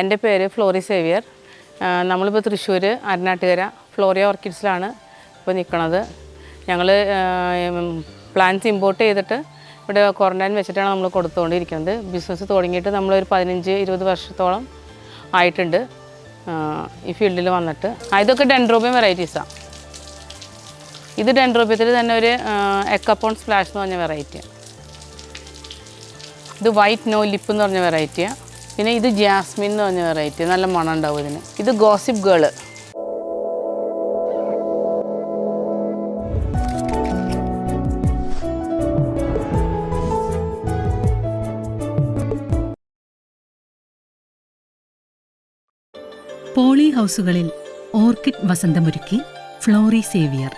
എന്റെ പേര് ഫ്ലോറി സേവിയർ. നമ്മളിപ്പോൾ തൃശ്ശൂർ അരനാട്ടുകര ഫ്ലോറിയ ഓർക്കിഡ്സിലാണ് ഇപ്പോൾ നിൽക്കുന്നത് ഞങ്ങൾ പ്ലാന്റ്സ് ഇമ്പോർട്ട് ചെയ്തിട്ട് ഇവിടെ ക്വാറന്റൈൻ വെച്ചിട്ടാണ് നമ്മൾ കൊടുത്തുകൊണ്ടിരിക്കുന്നത് ബിസിനസ് തുടങ്ങിയിട്ട് നമ്മളൊരു പതിനഞ്ച് ഇരുപത് വർഷത്തോളം ആയിട്ടുണ്ട് ഈ ഫീൽഡിൽ വന്നിട്ട്. ഇതൊക്കെ ഡെൻഡ്രോബിയം വെറൈറ്റീസാണ് ഇത് ഡെൻഡ്രോബിയത്തിൽ തന്നെ ഒരു എക്കപ്പോൺ സ്പ്ലാഷ് എന്ന് പറഞ്ഞ വെറൈറ്റിയാണ് ഇത് വൈറ്റ് നോ ലിപ്പ് എന്ന് പറഞ്ഞ വെറൈറ്റിയാണ് പിന്നെ ഇത് ജാസ്മിൻ എന്ന് പറഞ്ഞ വെറൈറ്റി നല്ല മണം ഉണ്ടാവും ഇതിന്. ഇത് ഗോസിപ്പ് ഗേൾ പോളി ഹൗസുകളിൽ ഓർക്കിഡ് വസന്തമൊരുക്കി ഫ്ലോറി സേവിയർ.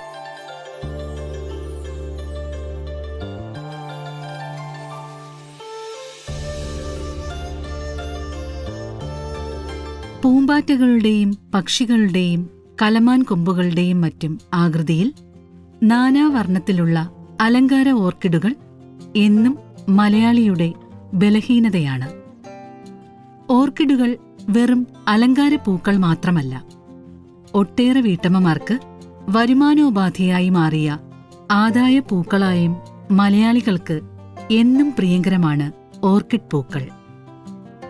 പൂമ്പാറ്റകളുടെയും പക്ഷികളുടെയും കലമാൻ കൊമ്പുകളുടെയും മറ്റും ആകൃതിയിൽ നാനാവർണത്തിലുള്ള അലങ്കാര ഓർക്കിഡുകൾ എന്നും മലയാളിയുടെ ബലഹീനതയാണ്. ഓർക്കിഡുകൾ വെറും അലങ്കാര പൂക്കൾ മാത്രമല്ല ഒട്ടേറെ വീട്ടമ്മമാർക്ക് വരുമാനോപാധിയായി മാറിയ ആദായ പൂക്കളായും മലയാളികൾക്ക് എന്നും പ്രിയങ്കരമാണ് ഓർക്കിഡ് പൂക്കൾ.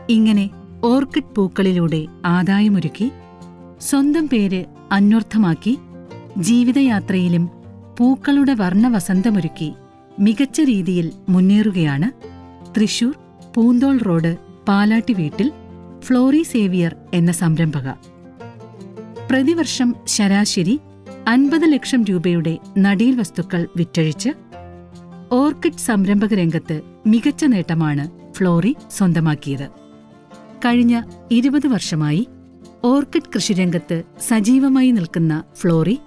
ഇങ്ങനെ ഓർക്കിഡ് പൂക്കളിലൂടെ ആദായമൊരുക്കി സ്വന്തം പേര് അന്വർത്ഥമാക്കി ജീവിതയാത്രയിലും പൂക്കളുടെ വർണവസന്തമൊരുക്കി മികച്ച രീതിയിൽ മുന്നേറുകയാണ് തൃശൂർ പൂന്തോൾ റോഡ് പാലാട്ടി വീട്ടിൽ ഫ്ലോറി സേവിയർ എന്ന സംരംഭക. പ്രതിവർഷം ശരാശരി അൻപത് ലക്ഷം രൂപയുടെ നടീൽ വസ്തുക്കൾ വിറ്റഴിച്ച് ഓർക്കിഡ് സംരംഭക രംഗത്ത് മികച്ച നേട്ടമാണ് ഫ്ലോറി സ്വന്തമാക്കിയത്. കഴിഞ്ഞ ഇരുപത് വർഷമായി ഓർക്കിഡ് കൃഷിരംഗത്ത് സജീവമായി നിൽക്കുന്ന ഫ്ലോറി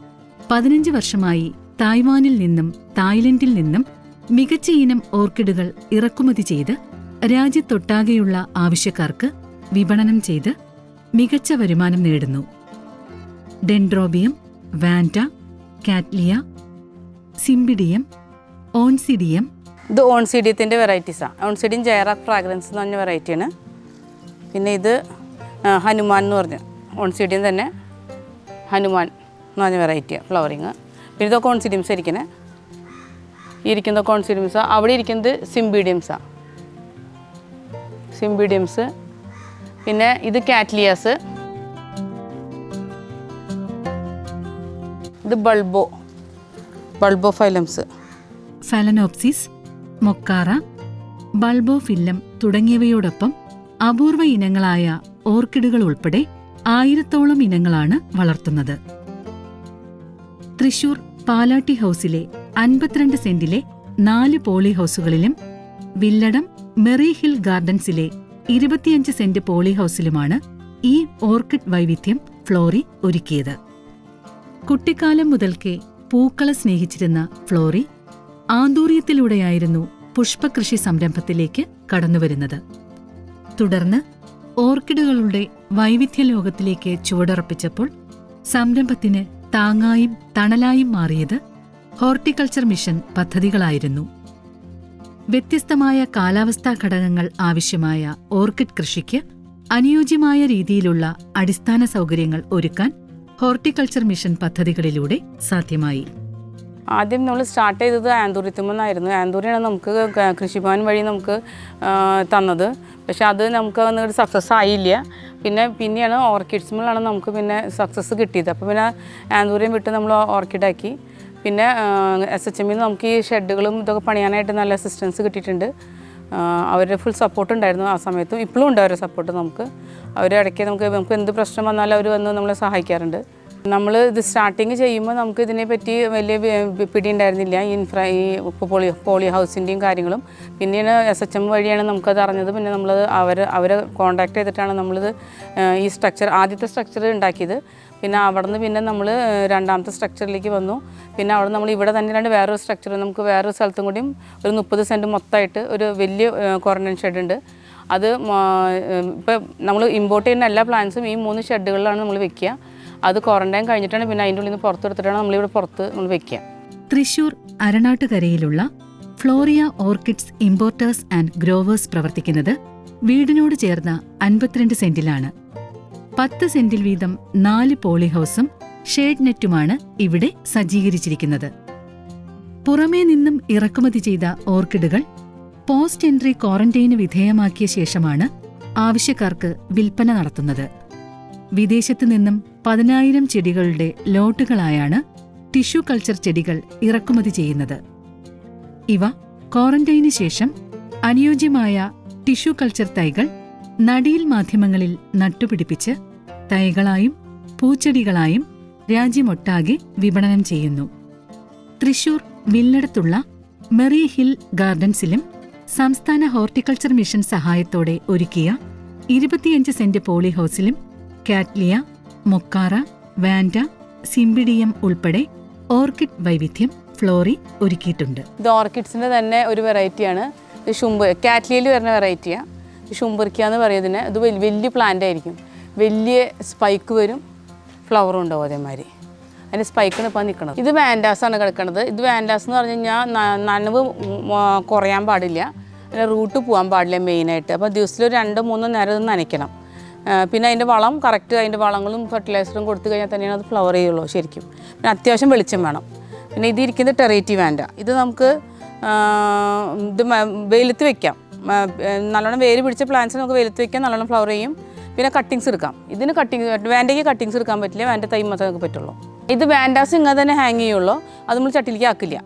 പതിനഞ്ച് വർഷമായി തായ്വാനിൽ നിന്നും തായ്ലൻഡിൽ നിന്നും മികച്ച ഇനം ഓർക്കിഡുകൾ ഇറക്കുമതി ചെയ്ത് രാജ്യത്തൊട്ടാകെയുള്ള ആവശ്യക്കാർക്ക് വിപണനം ചെയ്ത് മികച്ച വരുമാനം നേടുന്നു. Dendrobium vanda cattleya cymbidium oncidium. ഇത് ഓൺസിഡിയത്തിന്റെ വെറൈറ്റീസാണ് ഓൺസിഡിയം ജയറാക് ഫ്രാഗ്രൻസ് എന്ന് പറഞ്ഞ വെറൈറ്റിയാണ് പിന്നെ ഇത് ഹനുമാൻ എന്ന് പറഞ്ഞ. ഓൺസിഡിയം തന്നെ ഹനുമാൻ എന്ന് പറഞ്ഞ വെറൈറ്റിയാണ് ഫ്ലവറിങ് പിന്നെ ഇതൊക്കെ ഓൺസിഡിയംസ് ഇരിക്കണേ. ഈ ഇരിക്കുന്നതൊക്കെ ഓൺസിഡിയംസ് അവിടെ ഇരിക്കുന്നത് സിംബീഡിയംസാണ് സിംബീഡിയംസ് പിന്നെ ഇത് കാറ്റ്ലിയാസ് ഇത് ബൾബോ ബൾബോ ഫൈലംസ് ഫലനോപ്സിസ് മൊക്കാറ ബൾബോഫില്ലം തുടങ്ങിയവയോടൊപ്പം അപൂർവ ഇനങ്ങളായ ഓർക്കിഡുകൾ ഉൾപ്പെടെ ആയിരത്തോളം ഇനങ്ങളാണ് വളർത്തുന്നത്. തൃശൂർ പാലാട്ടി ഹൗസിലെ അൻപത്തിരണ്ട് സെന്റിലെ നാല് പോളി ഹൗസുകളിലും വില്ലടം മെറി ഹിൽ ഗാർഡൻസിലെ ഇരുപത്തിയഞ്ച് സെന്റ് പോളി ഹൗസിലുമാണ് ഈ ഓർക്കിഡ് വൈവിധ്യം ഫ്ലോറി ഒരുക്കിയത്. കുട്ടിക്കാലം മുതൽക്കേ പൂക്കളെ സ്നേഹിച്ചിരുന്ന ഫ്ലോറി ആന്തൂര്യത്തിലൂടെയായിരുന്നു പുഷ്പകൃഷി സംരംഭത്തിലേക്ക് കടന്നുവരുന്നത്. തുടർന്ന് ഓർക്കിഡുകളുടെ വൈവിധ്യ ലോകത്തിലേക്ക് ചുവടുറപ്പിച്ചപ്പോൾ സംരംഭത്തിന് താങ്ങായും തണലായും മാറിയത് ഹോർട്ടിക്കൾച്ചർ മിഷൻ പദ്ധതികളായിരുന്നു. വ്യത്യസ്തമായ കാലാവസ്ഥാ ഘടകങ്ങൾ ആവശ്യമായ ഓർക്കിഡ് കൃഷിക്ക് അനുയോജ്യമായ രീതിയിലുള്ള അടിസ്ഥാന സൗകര്യങ്ങൾ ഒരുക്കാൻ ഹോർട്ടിക്കൾച്ചർ മിഷൻ പദ്ധതികളിലൂടെ സാധ്യമായി. ആദ്യം നമ്മൾ സ്റ്റാർട്ട് ചെയ്തത് ആന്തൂര്യത്തുമെന്നായിരുന്നു ആന്തൂരിയാണ് നമുക്ക് കൃഷിഭവൻ വഴി നമുക്ക് തന്നത്. പക്ഷെ അത് നമുക്ക് അങ്ങോട്ട് സക്സസ് ആയില്ല. പിന്നെ പിന്നെയാണ് ഓർക്കിഡ്സ് ഓർക്കിഡ്സുമിലാണ് നമുക്ക് പിന്നെ സക്സസ് കിട്ടിയത്. അപ്പോൾ പിന്നെ ആന്തൂരിയം വിട്ട് നമ്മൾ ഓർക്കിഡാക്കി പിന്നെ എസ് എച്ച് എമ്മിൽ നമുക്ക് ഈ ഷെഡുകളും ഇതൊക്കെ പണിയാനായിട്ട് നല്ല അസിസ്റ്റൻസ് കിട്ടിയിട്ടുണ്ട്. അവരുടെ ഫുൾ സപ്പോർട്ട് ഉണ്ടായിരുന്നു ആ സമയത്തും. ഇപ്പോഴും ഉണ്ട് അവരുടെ സപ്പോർട്ട് നമുക്ക്. അവർ ഇടയ്ക്ക് നമുക്ക് നമുക്ക് എന്ത് പ്രശ്നം വന്നാലും അവർ വന്ന് നമ്മളെ സഹായിക്കാറുണ്ട്. നമ്മൾ ഇത് സ്റ്റാർട്ടിങ് ചെയ്യുമ്പോൾ നമുക്ക് ഇതിനെപ്പറ്റി വലിയ പിടി ഉണ്ടായിരുന്നില്ല. ഇൻഫ്ര ഈ ഇപ്പോൾ പോളി പോളി ഹൗസിന്റെയും കാര്യങ്ങളും. പിന്നെയാണ് എസ് എച്ച് എം വഴിയാണ് നമുക്കത് അറിഞ്ഞത്. പിന്നെ നമ്മൾ അവർ അവരെ കോൺടാക്ട് ചെയ്തിട്ടാണ് നമ്മളിത് ഈ സ്ട്രക്ചർ ആദ്യത്തെ സ്ട്രക്ചർ ഉണ്ടാക്കിയത്. പിന്നെ അവിടെ നിന്ന് പിന്നെ നമ്മൾ രണ്ടാമത്തെ സ്ട്രക്ചറിലേക്ക് വന്നു. പിന്നെ അവിടെ നമ്മൾ ഇവിടെ തന്നെയാണ് വേറൊരു സ്ട്രക്ചർ നമുക്ക് വേറൊരു സ്ഥലത്തും കൂടിയും ഒരു മുപ്പത് സെന്റ് മൊത്തമായിട്ട് ഒരു വലിയ ക്വാറന്റൈൻ ഷെഡ് ഉണ്ട്. അത് ഇപ്പം നമ്മൾ ഇമ്പോർട്ട് ചെയ്യുന്ന എല്ലാ പ്ലാന്റ്സും ഈ മൂന്ന് ഷെഡുകളിലാണ് നമ്മൾ വെക്കുക. അത് ക്വാറന്റൈൻ കഴിഞ്ഞിട്ടാണ് പിന്നെ അതിന്റെ ഉള്ളിൽ നിന്ന് പുറത്തെടുത്തിട്ടാണ് നമ്മളിവിടെ പുറത്ത് നമ്മൾ വെക്കുക. Thrissur അരണാട്ടുകരയിലുള്ള Floria orchids importers and growers പ്രവർത്തിക്കുന്നത് വീടിനോട് ചേർന്ന അൻപത്തിരണ്ട് സെന്റിലാണ്. പത്ത് സെന്റിൽ വീതം നാല് പോളിഹൗസും ഷേഡ് നെറ്റുമാണ് ഇവിടെ സജ്ജീകരിച്ചിരിക്കുന്നത്. പുറമേ നിന്നും ഇറക്കുമതി ചെയ്ത ഓർക്കിഡുകൾ പോസ്റ്റ് എൻട്രി ക്വാറന്റൈന് വിധേയമാക്കിയ ശേഷമാണ് ആവശ്യക്കാർക്ക് വിൽപ്പന നടത്തുന്നത്. വിദേശത്തു നിന്നും പതിനായിരം ചെടികളുടെ ലോട്ടുകളായാണ് ടിഷ്യൂ കൾച്ചർ ചെടികൾ ഇറക്കുമതി ചെയ്യുന്നത്. ഇവ ക്വാറന്റൈന് ശേഷം അനുയോജ്യമായ ടിഷ്യൂ കൾച്ചർ തൈകൾ നടീൽ മാധ്യമങ്ങളിൽ നട്ടുപിടിപ്പിച്ച് തൈകളായും പൂച്ചെടികളായും രാജ്യമൊട്ടാകെ വിപണനം ചെയ്യുന്നു. തൃശൂർ വില്ലടത്തുള്ള മെറി ഹിൽ ഗാർഡൻസിലും സംസ്ഥാന ഹോർട്ടിക്കൾച്ചർ മിഷൻ സഹായത്തോടെ ഒരുക്കിയ ഇരുപത്തിയഞ്ച് സെന്റ് പോളിഹൗസിലും കാറ്റ്ലിയ മൊക്കാറ വാൻഡ സിംബിഡിയം ഉൾപ്പെടെ ഓർക്കിഡ് വൈവിധ്യം ഫ്ലോറി ഒരുക്കിയിട്ടുണ്ട്. ഇത് ഓർക്കിഡ്സിന്റെ തന്നെ ഒരു വെറൈറ്റിയാണ്. ഇത് ഷുംബ് കാറ്റ്ലിയിൽ വരുന്ന വെറൈറ്റിയാണ് ഷുംബുർക്ക എന്ന് പറയുന്നതിന് ഇത് വലിയ പ്ലാന്റ് ആയിരിക്കും. വലിയ സ്പൈക്ക് വരും ഫ്ലവറും ഉണ്ടാവും അതേമാതിരി. അതിന്റെ സ്പൈക്കാണ് ഇപ്പോൾ നിൽക്കുന്നത് ഇത് വാൻഡാസ് ആണ് കിടക്കുന്നത് ഇത് വാൻഡാസ് എന്ന് പറഞ്ഞു കഴിഞ്ഞാൽ നനവ് കുറയാൻ പാടില്ല. അതിന്റെ റൂട്ട് പോകാൻ പാടില്ല മെയിനായിട്ട് അപ്പോൾ ദിവസത്തിൽ രണ്ടോ മൂന്നോ നേരം ഇത് നനയ്ക്കണം. പിന്നെ അതിന്റെ വളം കറക്റ്റ് അതിന്റെ വളങ്ങളും ഫെർട്ടിലൈസറും കൊടുത്തു കഴിഞ്ഞാൽ തന്നെയാണ് അത് ഫ്ലവർ ചെയ്യുള്ളൂ ശരിക്കും. പിന്നെ അത്യാവശ്യം വെളിച്ചം വേണം. പിന്നെ ഇതിരിക്കുന്നത് ടെറേറ്റി വേണ്ട ഇത് നമുക്ക് ഇത് വെയിലത്ത് വെക്കാം. നല്ലോണം വേര് പിടിച്ച പ്ലാന്റ്സ് നമുക്ക് വെയിലത്ത് വെക്കാം നല്ലോണം ഫ്ലവർ ചെയ്യും. പിന്നെ കട്ടിങ്സ് എടുക്കാം. ഇതിന് കട്ടിങ് വേണ്ടെങ്കിൽ കട്ടിങ്സ് എടുക്കാൻ പറ്റില്ല. വേണ്ട തൈ മാത്രമേ നമുക്ക് പറ്റുള്ളൂ. ഇത് വേണ്ടാസ് ഇങ്ങനെ തന്നെ ഹാങ് ചെയ്യുള്ളൂ. അത് നമ്മൾ ചട്ടിലേക്ക് ആക്കില്ല.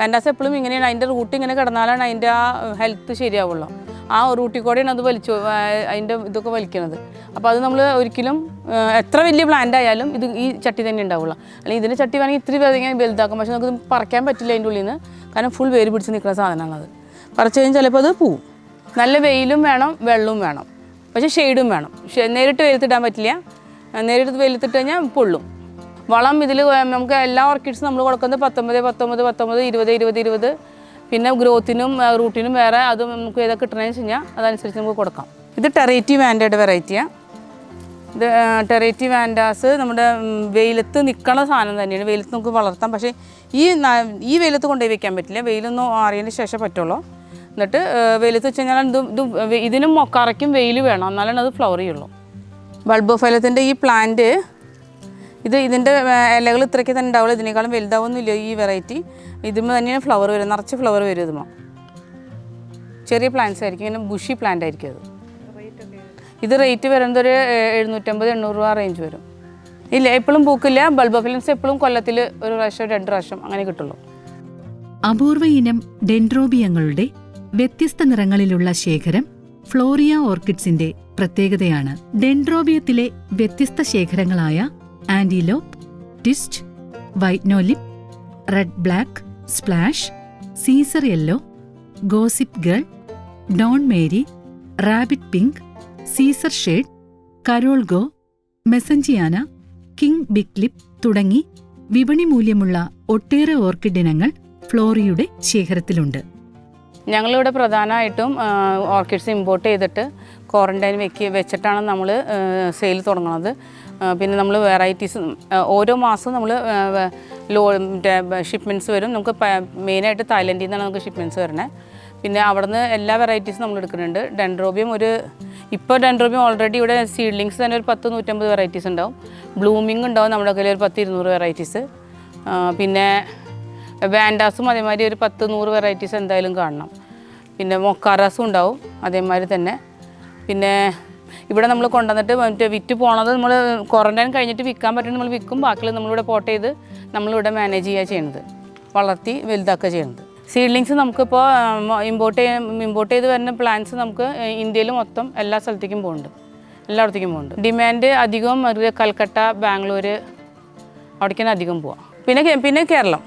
വേണ്ടാസ് എപ്പോഴും ഇങ്ങനെയാണ്. അതിന്റെ റൂട്ട് ഇങ്ങനെ കിടന്നാലാണ് അതിന്റെ ആ ഹെൽത്ത് ശരിയാവുള്ളൂ. ആ റൂട്ടിൽ കൂടെയാണ് അത് വലിച്ചു അതിന്റെ ഇതൊക്കെ വലിക്കണത്. അപ്പോൾ അത് നമ്മൾ ഒരിക്കലും എത്ര വലിയ പ്ലാന്റ് ആയാലും ഇത് ഈ ചട്ടി തന്നെ ഉണ്ടാവുള്ളൂ. അല്ലെങ്കിൽ ഇതിന്റെ ചട്ടി വേണമെങ്കിൽ ഇത്തിരി വേദന വലുതാക്കും പക്ഷേ നമുക്ക് പറിക്കാൻ പറ്റില്ല അതിന്റെ ഉള്ളിൽ നിന്ന് കാരണം ഫുൾ വേര് പിടിച്ച് നിൽക്കുന്ന സാധനമാണത് പറിച്ചു കഴിഞ്ഞാൽ ചിലപ്പോൾ അത് പോവും. നല്ല വെയിലും വേണം വെള്ളവും വേണം. പക്ഷേ ഷെയ്ഡും വേണം. നേരിട്ട് വെയിലത്തിടാൻ പറ്റില്ല. നേരിട്ട് വെയിലത്തിട്ട് കഴിഞ്ഞാൽ പൊള്ളും. വളം ഇതിൽ നമുക്ക് എല്ലാ ഓർക്കിഡ്സും നമ്മൾ കൊടുക്കുന്നത് പത്തൊമ്പത് പത്തൊമ്പത് പത്തൊമ്പത് ഇരുപത് ഇരുപത് ഇരുപത് പിന്നെ ഗ്രോത്തിനും റൂട്ടിനും വേറെ അത് നമുക്ക് ഏതൊക്കെ കിട്ടണമെന്ന് വെച്ച് കഴിഞ്ഞാൽ അതനുസരിച്ച് നമുക്ക് കൊടുക്കാം. ഇത് ടെറേറ്റി വാൻഡയുടെ വെറൈറ്റിയാണ് ഇത് ടെറേറ്റി വാൻഡാസ് നമ്മുടെ വെയിലത്ത് നിൽക്കണ സാധനം തന്നെയാണ്. വെയിലത്ത് നമുക്ക് വളർത്താം. പക്ഷേ ഈ ഈ വെയിലത്ത് കൊണ്ടുപോയി വെക്കാൻ പറ്റില്ല. വെയിലൊന്നും ആറിയതിന് ശേഷം പറ്റുള്ളൂ. എന്നിട്ട് വെയിലത്ത് വെച്ച് കഴിഞ്ഞാൽ ഇത് ഇത് ഇതിനും മൊക്കാറയ്ക്കും വെയിൽ വേണം. എന്നാലാണ് അത് ഫ്ലവർ ചെയ്യുള്ളൂ. ബൾബോഫലത്തിന്റെ ഈ പ്ലാന്റ് ഇത് ഇതിന്റെ ഇലകൾ ഇത്രയ്ക്ക് തന്നെ ഉണ്ടാവുള്ളൂ. ഇതിനേക്കാളും വലുതാവുന്നില്ല ഈ വെറൈറ്റി. ഇതിന് തന്നെയാണ് ഫ്ലവർ വരും നിറച്ച് ഫ്ലവർ വരും ഇതുമോ ചെറിയ പ്ലാന്റ്സ് ആയിരിക്കും. പിന്നെ ബുഷി പ്ലാന്റ് ആയിരിക്കും അത്. ഇത് റേറ്റ് വരുന്നത് ഒരു എഴുന്നൂറ്റമ്പത് എണ്ണൂറ് രൂപ റേഞ്ച് വരും. ഇല്ല എപ്പോഴും പൂക്കില്ല. ബൾബ് ഫിലിംസ് എപ്പോഴും കൊല്ലത്തിൽ ഒരു പ്രാവശ്യം രണ്ട് പ്രാവശ്യം അങ്ങനെ കിട്ടുള്ളൂ. അപൂർവ ഇനം ഡെൻഡ്രോബിയങ്ങളുടെ വ്യത്യസ്ത നിറങ്ങളിലുള്ള ശേഖരം ഫ്ലോറിയ ഓർക്കിഡ്സിന്റെ പ്രത്യേകതയാണ്. ഡെൻഡ്രോബിയത്തിലെ വ്യത്യസ്ത ശേഖരങ്ങളായ antelope twist വൈറ്റ്നോലിപ് red black splash caesar yellow gossip girl dawn mary rabbit pink caesar shade carol go മെസഞ്ചിയാന king ബിക്ലിപ് തുടങ്ങി വിപണി മൂല്യമുള്ള ഒട്ടേറെ ഓർക്കിഡ് ഇനങ്ങൾ ഫ്ലോറിയുടെ ശേഖരത്തിലുണ്ട്. ഞങ്ങളിവിടെ പ്രധാനമായിട്ടും ഓർക്കിഡ്സ് ഇമ്പോർട്ട് ചെയ്തിട്ട് ക്വാറന്റൈൻ വെക്കി വെച്ചിട്ടാണ് നമ്മൾ സെയിൽ തുടങ്ങുന്നത് പിന്നെ നമ്മൾ വെറൈറ്റീസ് ഓരോ മാസവും നമ്മൾ ലോ ഷിപ്മെന്റ്സ് വരും. നമുക്ക് മെയിനായിട്ട് തായ്ലൻഡിൽ നിന്നാണ് നമുക്ക് ഷിപ്മെന്റ്സ് വരുന്നത് പിന്നെ അവിടുന്ന് എല്ലാ വെറൈറ്റീസും നമ്മൾ എടുക്കുന്നുണ്ട്. ഡെൻഡ്രോബിയം ഒരു ഇപ്പോൾ ഡെൻഡ്രോബിയം ഓൾറെഡി ഇവിടെ സീഡ്ലിങ്സ് തന്നെ ഒരു പത്ത് നൂറ്റമ്പത് വെറൈറ്റീസ് ഉണ്ടാവും. ബ്ലൂമിംഗ് ഉണ്ടാവും നമ്മുടെ കയ്യിൽ ഒരു പത്ത് ഇരുന്നൂറ് വെറൈറ്റീസ് പിന്നെ വാൻഡാസും അതേമാതിരി ഒരു പത്ത് നൂറ് വെറൈറ്റീസ് എന്തായാലും കാണണം. പിന്നെ മൊക്കാറാസും ഉണ്ടാവും അതേമാതിരി തന്നെ. പിന്നെ ഇവിടെ നമ്മൾ കൊണ്ടുവന്നിട്ട് മറ്റേ വിറ്റ് പോണത് നമ്മൾ ക്വാറന്റൈൻ കഴിഞ്ഞിട്ട് വിൽക്കാൻ പറ്റുന്ന നമ്മൾ വിൽക്കും. ബാക്കിയുള്ള നമ്മളിവിടെ പോട്ട് ചെയ്ത് നമ്മളിവിടെ മാനേജ് ചെയ്യുക ചെയ്യുന്നത് വളർത്തി വലുതാക്കുക ചെയ്യുന്നത് സീഡ്ലിങ്സ് നമുക്കിപ്പോൾ ഇമ്പോർട്ട് ചെയ്യാൻ ഇമ്പോർട്ട് ചെയ്ത് വരുന്ന പ്ലാന്റ്സ് നമുക്ക് ഇന്ത്യയിൽ മൊത്തം എല്ലാ സ്ഥലത്തേക്കും പോകുന്നുണ്ട് എല്ലായിടത്തേക്കും പോകുന്നുണ്ട് ഡിമാൻഡ് അധികം കൽക്കട്ട ബാംഗ്ലൂർ അവിടേക്കാണ് അധികം പോവാം പിന്നെ പിന്നെ കേരളം.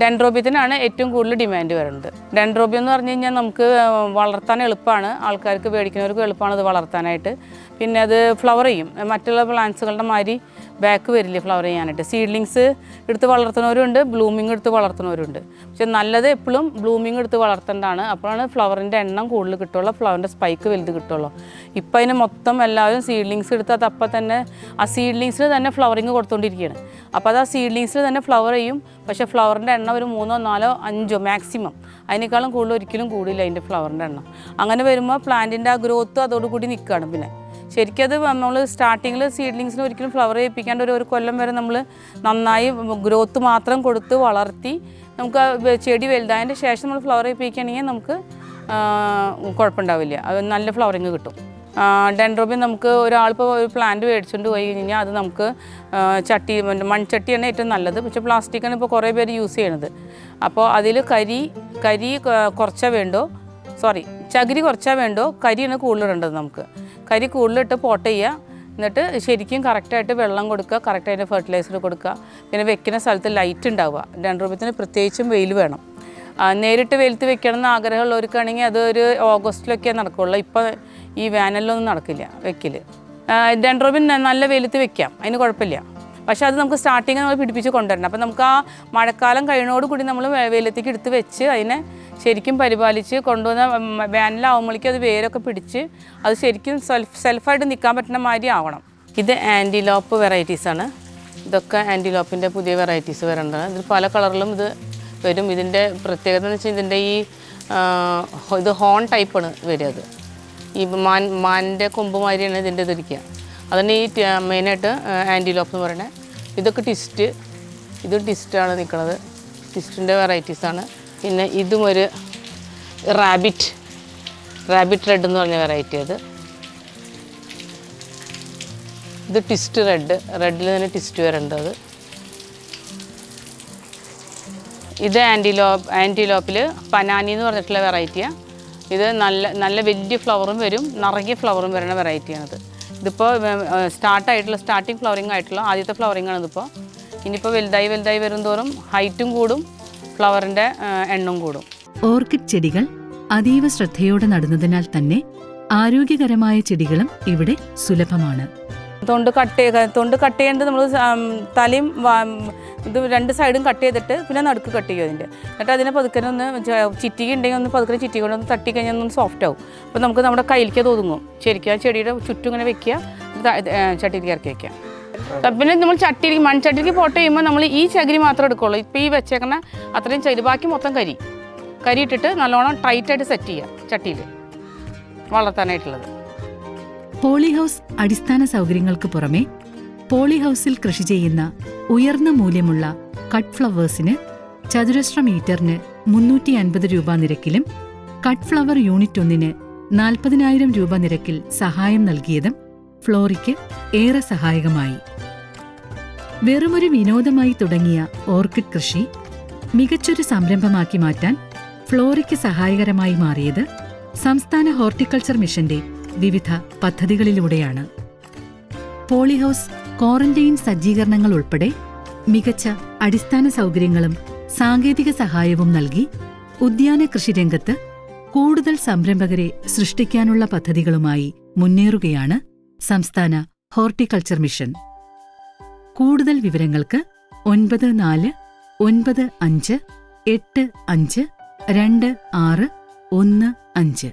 ഡെൻഡ്രോബിയത്തിനാണ് ഏറ്റവും കൂടുതൽ ഡിമാൻഡ് വരുന്നത്. ഡെൻഡ്രോബിയം എന്ന് പറഞ്ഞു കഴിഞ്ഞാൽ നമുക്ക് വളർത്താൻ എളുപ്പമാണ്. ആൾക്കാർക്ക് മേടിക്കുന്നവർക്ക് എളുപ്പമാണ് അത് വളർത്താനായിട്ട്. പിന്നെ അത് ഫ്ലവർ ചെയ്യും. മറ്റുള്ള പ്ലാന്റ്സുകളുടെ മാതിരി ബാക്ക് വരില്ല ഫ്ലവർ ചെയ്യാനായിട്ട്. സീഡ്ലിങ്സ് എടുത്ത് വളർത്തുന്നവരുണ്ട് ബ്ലൂമിങ് എടുത്ത് വളർത്തുന്നവരുണ്ട്. പക്ഷെ നല്ലത് എപ്പോഴും ബ്ലൂമിങ് എടുത്ത് വളർത്തേണ്ടതാണ്. അപ്പോഴാണ് ഫ്ലവറിന്റെ എണ്ണം കൂടുതൽ കിട്ടുള്ളൂ ഫ്ലവറിന്റെ സ്പൈക്ക് വലുത് കിട്ടുള്ളൂ. ഇപ്പം അതിന് മൊത്തം എല്ലാവരും സീഡ്ലിങ്സ് എടുത്ത് അത് അപ്പം തന്നെ ആ സീഡ്ലിങ്സിന് തന്നെ ഫ്ലവറിങ് കൊടുത്തുകൊണ്ടിരിക്കുകയാണ് അപ്പോൾ അത് ആ സീഡ്ലിങ്സിൽ തന്നെ ഫ്ലവർ ചെയ്യും. പക്ഷേ ഫ്ലവറിന്റെ എണ്ണ ഒരു മൂന്നോ നാലോ അഞ്ചോ മാക്സിമം. അതിനേക്കാളും കൂടുതൽ ഒരിക്കലും കൂടില്ല അതിന്റെ ഫ്ലവറിന്റെ എണ്ണം. അങ്ങനെ വരുമ്പോൾ പ്ലാന്റിന്റെ ആ ഗ്രോത്ത് അതോടുകൂടി നിൽക്കുകയാണ് പിന്നെ. ശരിക്കും അത് നമ്മൾ സ്റ്റാർട്ടിങ്ങിൽ സീഡ്ലിങ്സിന് ഒരിക്കലും ഫ്ലവർ ചെയ്യിപ്പിക്കാണ്ട് ഒരു ഒരു കൊല്ലം വരെ നമ്മൾ നന്നായി ഗ്രോത്ത് മാത്രം കൊടുത്ത് വളർത്തി നമുക്ക് ചെടി വലുതായതിന്റെ ശേഷം നമ്മൾ ഫ്ലവർ ചെയ്യിപ്പിക്കുകയാണെങ്കിൽ നമുക്ക് കുഴപ്പമുണ്ടാവില്ല. നല്ല ഫ്ലവറിങ് കിട്ടും. ഡെൻഡ്രോബിൻ നമുക്ക് ഒരാളിപ്പോൾ ഒരു പ്ലാന്റ് മേടിച്ചുകൊണ്ട് പോയി കഴിഞ്ഞാൽ അത് നമുക്ക് ചട്ടി മൺചട്ടിയാണ് ഏറ്റവും നല്ലത്. പക്ഷേ പ്ലാസ്റ്റിക്കാണ് ഇപ്പോൾ കുറേ പേര് യൂസ് ചെയ്യണത്. അപ്പോൾ അതിൽ കരി കരി കുറച്ചാൽ കുറച്ചേ വേണ്ടോ? സോറി ചകിരി കുറച്ചാൽ വേണ്ടോ? കരിയാണ് കൂടുതലിടേണ്ടത് നമുക്ക്. കരി കൂടുതലിട്ട് പോട്ട് ചെയ്യുക എന്നിട്ട് ശരിക്കും കറക്റ്റായിട്ട് വെള്ളം കൊടുക്കുക കറക്റ്റായിട്ട് ഫെർട്ടിലൈസർ കൊടുക്കുക. പിന്നെ വെക്കുന്ന സ്ഥലത്ത് ലൈറ്റ് ഉണ്ടാവുക. ഡെൻഡ്രോബിയത്തിന് പ്രത്യേകിച്ചും വെയിൽ വേണം. നേരിട്ട് വെയിലത്ത് വെക്കണം എന്ന് ആഗ്രഹമുള്ളവർക്കാണെങ്കിൽ അത് ഒരു ഓഗസ്റ്റിലൊക്കെ നടക്കുകയുള്ളൂ ഇപ്പോൾ ഈ വേനലിലൊന്നും നടക്കില്ല വെക്കൽ ഡെൻഡ്രോബിൻ നല്ല വെയിലത്ത് വെക്കാം അതിന് കുഴപ്പമില്ല. പക്ഷേ അത് നമുക്ക് സ്റ്റാർട്ടിങ് നമ്മൾ പിടിപ്പിച്ച് കൊണ്ടുവരണം. അപ്പം നമുക്ക് ആ മഴക്കാലം കൂടി നമ്മൾ വെയിലത്തേക്ക് എടുത്ത് വെച്ച് അതിനെ ശരിക്കും പരിപാലിച്ച് കൊണ്ടുവന്ന വേനലാവുമ്പോഴേക്കും അത് വേരൊക്കെ പിടിച്ച് അത് ശരിക്കും സെൽഫ് സെൽഫായിട്ട് നിൽക്കാൻ പറ്റുന്ന മാതിരി ആവണം. ഇത് ആന്റിലോപ്പ് വെറൈറ്റീസാണ് ഇതൊക്കെ ആന്റിലോപ്പിന്റെ പുതിയ വെറൈറ്റീസ് വരേണ്ടതാണ് ഇതിൽ പല കളറിലും ഇത് വരും. ഇതിന്റെ പ്രത്യേകത എന്ന് വെച്ചാൽ ഇതിന്റെ ഈ ഇത് ഹോൺ ടൈപ്പാണ് വരിക അത്. ഈ മാൻ മാനിന്റെ കൊമ്പ് മാതിരിയാണ് ഇതിന്റെ ഇതിരിക്കുക അതിന് ഈ മെയിനായിട്ട് ആന്റിലോപ്പ് എന്ന് പറയുന്നത്. ഇതൊക്കെ ടിസ്റ്റ് ഇത് ടിസ്റ്റാണ് നിൽക്കുന്നത്. ടിസ്റ്റിന്റെ വെറൈറ്റീസാണ് പിന്നെ ഇതും ഒരു റാബിറ്റ് റാബിറ്റ് റെഡ് എന്ന് പറഞ്ഞ വെറൈറ്റി അത്. ഇത് ടിസ്റ്റ് റെഡ് റെഡിൽ തന്നെ ടിസ്റ്റ് വരേണ്ടത് ഇത് ആന്റിലോപ്പ് ആന്റിലോപ്പിൽ പനാനി എന്ന് പറഞ്ഞിട്ടുള്ള വെറൈറ്റിയാണ് ഇത് നല്ല നല്ല വലിയ ഫ്ലവറും വരും നിറയെ ഫ്ലവറും വരുന്ന വെറൈറ്റിയാണിത്. ഇതിപ്പോൾ സ്റ്റാർട്ടായിട്ടുള്ള സ്റ്റാർട്ടിങ് ഫ്ലവറിങ് ആയിട്ടുള്ള ആദ്യത്തെ ഫ്ലവറിങ് ആണ് ഇതിപ്പോൾ ഇനിയിപ്പോൾ വലുതായി വലുതായി വരും തോറും ഹൈറ്റും കൂടും ഫ്ലവറിന്റെ എണ്ണം കൂടും. ഓർക്കിഡ് ചെടികൾ അതീവ ശ്രദ്ധയോടെ നടുന്നതിനാൽ തന്നെ ആരോഗ്യകരമായ ചെടികളും ഇവിടെ സുലഭമാണ്. തൊണ്ട് കട്ട് തൊണ്ട് കട്ട് ചെയ്യേണ്ടത് നമ്മൾ തലയും ഇത് രണ്ട് സൈഡും കട്ട് ചെയ്തിട്ട് പിന്നെ നടുക്ക് കട്ട് ചെയ്യും അതിന്റെ എന്നിട്ട് അതിനെ പതുക്കെ ഒന്ന് ചിറ്റിക ഉണ്ടെങ്കിൽ ഒന്ന് പതുക്കെ ചിറ്റി ഒന്ന് തട്ടി കഴിഞ്ഞാൽ ഒന്ന് സോഫ്റ്റ് ആവും. അപ്പോൾ നമുക്ക് നമ്മുടെ കയ്യിലേക്ക് അത് ശരിക്കും ആ ചെടിയുടെ ചുറ്റും ഇങ്ങനെ വെക്കുക ചട്ടിയിലേക്ക് ഇറക്കി വയ്ക്കുക പിന്നെ നമ്മൾ ചട്ടിയിലേക്ക് മൺചട്ടിയിലേക്ക് പോട്ട് ചെയ്യുമ്പോൾ നമ്മൾ ഈ ചകിരി മാത്രം എടുക്കുള്ളൂ. ഇപ്പോൾ ഈ വെച്ചേക്കണ അത്രയും ചകിരി ബാക്കി മൊത്തം കരി. കരി ഇട്ടിട്ട് നല്ലോണം ടൈറ്റായിട്ട് സെറ്റ് ചെയ്യുക ചട്ടിയിൽ. വളർത്താനായിട്ടുള്ളത്. പോളിഹൗസ് അടിസ്ഥാന സൗകര്യങ്ങൾക്ക് പുറമെ പോളിഹൗസിൽ കൃഷി ചെയ്യുന്ന ഉയർന്ന മൂല്യമുള്ള കട്ട് ഫ്ലവേഴ്സിന് ചതുരശ്ര മീറ്ററിന് മുന്നൂറ്റി അൻപത് രൂപ നിരക്കിലും കട്ട് ഫ്ലവർ യൂണിറ്റ് ഒന്നിന് നാൽപ്പതിനായിരം രൂപ നിരക്കിൽ സഹായം നൽകിയതും ഫ്ലോറിക്ക് ഏറെ സഹായകമായി. വെറുമൊരു വിനോദമായി തുടങ്ങിയ ഓർക്കിഡ് കൃഷി മികച്ചൊരു സംരംഭമാക്കി മാറ്റാൻ ഫ്ലോറിക്ക് സഹായകരമായി മാറിയത് സംസ്ഥാന ഹോർട്ടിക്കൾച്ചർ മിഷന്റെ വിവിധ പദ്ധതികളിലൂടെയാണ്. പോളിഹൌസ് ക്വാറന്റൈൻ സജ്ജീകരണങ്ങൾ ഉൾപ്പെടെ മികച്ച അടിസ്ഥാന സൗകര്യങ്ങളും സാങ്കേതിക സഹായവും നൽകി ഉദ്യാന കൃഷി കൃഷിരംഗത്ത് കൂടുതൽ സംരംഭകരെ സൃഷ്ടിക്കാനുള്ള പദ്ധതികളുമായി മുന്നേറുകയാണ് സംസ്ഥാന ഹോർട്ടിക്കൾച്ചർ മിഷൻ. കൂടുതൽ വിവരങ്ങൾക്ക് ഒൻപത് നാല് ഒൻപത് അഞ്ച് എട്ട് അഞ്ച് രണ്ട് ആറ് ഒന്ന് അഞ്ച്.